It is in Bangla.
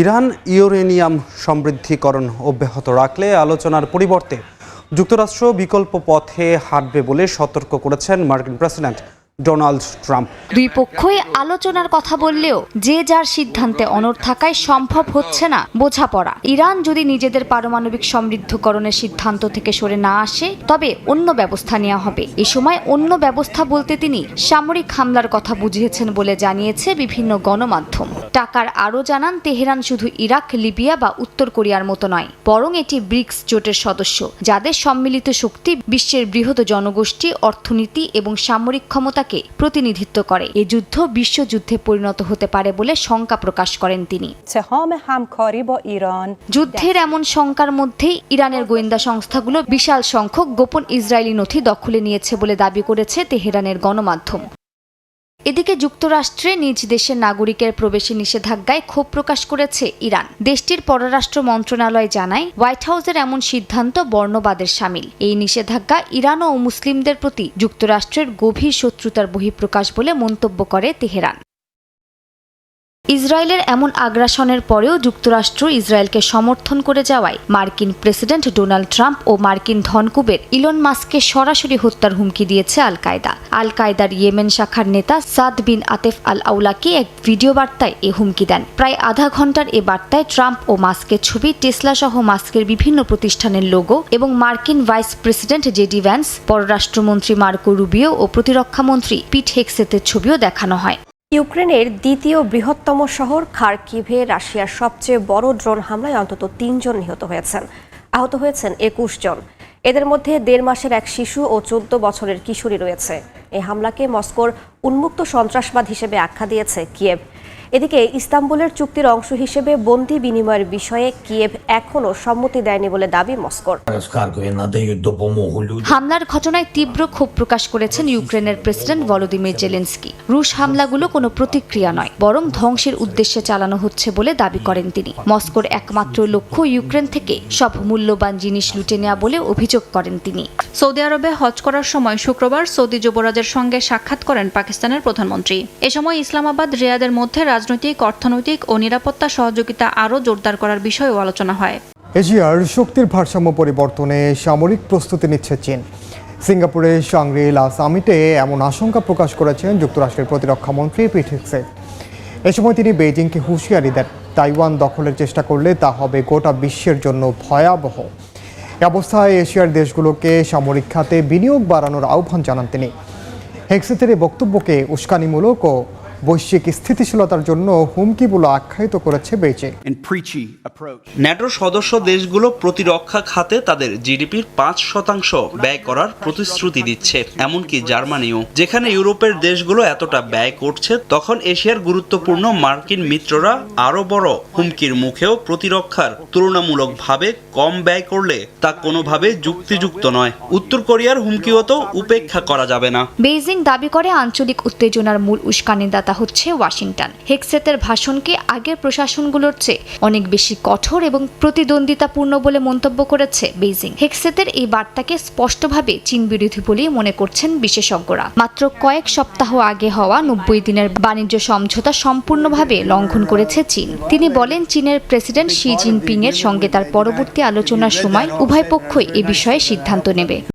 ইরান ইউরেনিয়াম সমৃদ্ধিকরণ অব্যাহত রাখলে আলোচনার পরিবর্তে যুক্তরাষ্ট্র বিকল্প পথে হাঁটবে বলে সতর্ক করেছেন মার্কিন প্রেসিডেন্ট। Donald Trump. দুই পক্ষই আলোচনার কথা বললেও যে যার সিদ্ধান্তে অনড় থাকায় সম্ভব হচ্ছে না বোঝাপড়া। ইরান যদি নিজেদের পারমাণবিক সমৃদ্ধকরণের সিদ্ধান্ত থেকে সরে না আসে, তবে অন্য ব্যবস্থা নেওয়া হবে। এ সময় অন্য ব্যবস্থা বলতে তিনি সামরিক হামলার কথা বুঝিয়েছেন বলে জানিয়েছে বিভিন্ন গণমাধ্যম। টাকার আরও জানান, তেহরান শুধু ইরাক, লিবিয়া বা উত্তর কোরিয়ার মতো নয়, বরং এটি ব্রিক্স জোটের সদস্য, যাদের সম্মিলিত শক্তি বিশ্বের বৃহৎ জনগোষ্ঠী, অর্থনীতি এবং সামরিক ক্ষমতাকে আমেরিকাকে প্রতিনিধিত্ব করে। এ যুদ্ধ বিশ্বযুদ্ধে পরিণত হতে পারে বলে শঙ্কা প্রকাশ করেন তিনি। যুদ্ধের এমন শঙ্কার মধ্যেই ইরানের গোয়েন্দা সংস্থাগুলো বিশাল সংখ্যক গোপন ইসরায়েলি নথি দখলে নিয়েছে বলে দাবি করেছে তেহরানের গণমাধ্যম। এদিকে যুক্তরাষ্ট্রে নিজ দেশের নাগরিকের প্রবেশে নিষেধাজ্ঞায় ক্ষোভ প্রকাশ করেছে ইরান। দেশটির পররাষ্ট্র মন্ত্রণালয় জানায়, হোয়াইট হাউসের এমন সিদ্ধান্ত বর্ণবাদের সামিল। এই নিষেধাজ্ঞা ইরান ও মুসলিমদের প্রতি যুক্তরাষ্ট্রের গভীর শত্রুতার বহিঃপ্রকাশ বলে মন্তব্য করে তেহরান। ইসরায়েলের এমন আগ্রাসনের পরেও যুক্তরাষ্ট্র ইসরায়েলকে সমর্থন করে যাওয়ায় মার্কিন প্রেসিডেন্ট ডোনাল্ড ট্রাম্প ও মার্কিন ধনকুবের ইলন মাস্ককে সরাসরি হত্যার হুমকি দিয়েছে আল কায়দা আল কায়দার ইয়েমেন শাখার নেতা সাদ বিন আতেফ আল আউলাকে এক ভিডিও বার্তায় এ হুমকি দেন। প্রায় আধা ঘণ্টার এ বার্তায় ট্রাম্প ও মাস্কের ছবি টেসলা সহ মাস্কের বিভিন্ন প্রতিষ্ঠানের লোগো এবং মার্কিন ভাইস প্রেসিডেন্ট জেডি ভ্যান্স, পররাষ্ট্রমন্ত্রী মার্কো রুবিও ও প্রতিরক্ষামন্ত্রী পিট হেক্সেতের ছবিও দেখানো হয়। ইউক্রেনের দ্বিতীয় বৃহত্তম শহর খার্কিভে রাশিয়ার সবচেয়ে বড় ড্রোন হামলায় অন্তত তিনজন নিহত হয়েছেন। আহত হয়েছেন একুশ জন। এদের মধ্যে দেড় মাসের এক শিশু ও চোদ্দ বছরের কিশোরী রয়েছে। এই হামলাকে মস্কোর উন্মুক্ত সন্ত্রাসবাদ হিসেবে আখ্যা দিয়েছে কিয়েভ। এদিকে ইস্তাম্বুলের চুক্তির অংশ হিসেবে বন্দি বিনিময়ের বিষয়ে কিয়েভ এখনও সম্মতি দেয়নি বলে দাবি মস্কোর। হামলার ঘটনায় তীব্র ক্ষোভ প্রকাশ করেছেন ইউক্রেনের প্রেসিডেন্ট ভলোদিমির জেলেন্সকি। রুশ হামলাগুলো কোনো প্রতিক্রিয়া নয় বরং ধ্বংসের উদ্দেশ্যে চালানো হচ্ছে বলে দাবি করেন তিনি। মস্কোর একমাত্র লক্ষ্য ইউক্রেন থেকে সব মূল্যবান জিনিস লুটে নেওয়া বলে অভিযোগ করেন তিনি। সৌদি আরবে হজ করার সময় শুক্রবার সৌদি যুবরাজের সঙ্গে সাক্ষাৎ করেন পাকিস্তানের প্রধানমন্ত্রী। এ সময় ইসলামাবাদ রিয়াদের মধ্যে রাজ রাজনৈতিক, অর্থনৈতিক ও নিরাপত্তা সহযোগিতা আরও জোরদার করার বিষয়েও আলোচনা হয়। এশিয়ার শক্তির ভারসাম্য পরিবর্তনে সামরিক প্রস্তুতি নিচ্ছে চীন। সিঙ্গাপুরের সাংগ্রিলা সামিটে এমন আশঙ্কা প্রকাশ করেছেন যুক্তরাষ্ট্রের প্রতিরক্ষা মন্ত্রী হেগসে এ সময় তিনি বেইজিংকে হুঁশিয়ারি দেন, তাইওয়ান দখলের চেষ্টা করলে তা হবে গোটা বিশ্বের জন্য ভয়াবহ। অবস্থায় এশিয়ার দেশগুলোকে সামরিক খাতে বিনিয়োগ বাড়ানোর আহ্বান জানান তিনি। হেক্সেতের বক্তব্যকে উস্কানিমূলক ও বৈশ্বিক স্থিতিশীলতার জন্য হুমকি বলে আখ্যায়িত করেছে বেইজিং. ন্যাটোর সদস্য দেশগুলো প্রতিরক্ষা খাতে তাদের জিডিপির পাঁচ শতাংশ ব্যয় করার প্রতিশ্রুতি দিচ্ছে। এমনকি জার্মানিও যেখানে ইউরোপের দেশগুলো এতটা ব্যয় করছে তখন এশিয়ার গুরুত্বপূর্ণ মার্কিন মিত্ররা আরও বড় হুমকির মুখেও প্রতিরক্ষার তুলনামূলকভাবে কম ব্যয় করলে তা কোনোভাবে যুক্তিযুক্ত নয়। উত্তর কোরিয়ার হুমকিও তো উপেক্ষা করা যাবে না। বেইজিং দাবি করে আঞ্চলিক উত্তেজনার মূল উস্কানিদাতা হচ্ছে ওয়াশিংটন। হেক্সেতের ভাষণকে আগের প্রশাসনগুলোর চেয়ে অনেক বেশি কঠোর এবং প্রতিদ্বন্দ্বিতাপূর্ণ বলে মন্তব্য করেছে বেইজিং। হেক্সেতের এই বার্তাকে স্পষ্টভাবে চীন বিরোধী বলেই মনে করছেন বিশেষজ্ঞরা। মাত্র কয়েক সপ্তাহ আগে হওয়া নব্বই দিনের বাণিজ্য সমঝোতা সম্পূর্ণভাবে লঙ্ঘন করেছে চীন। তিনি বলেন, চীনের প্রেসিডেন্ট শি জিনপিং এর সঙ্গে তার পরবর্তী আলোচনার সময় উভয় পক্ষই এ বিষয়ে সিদ্ধান্ত নেবে।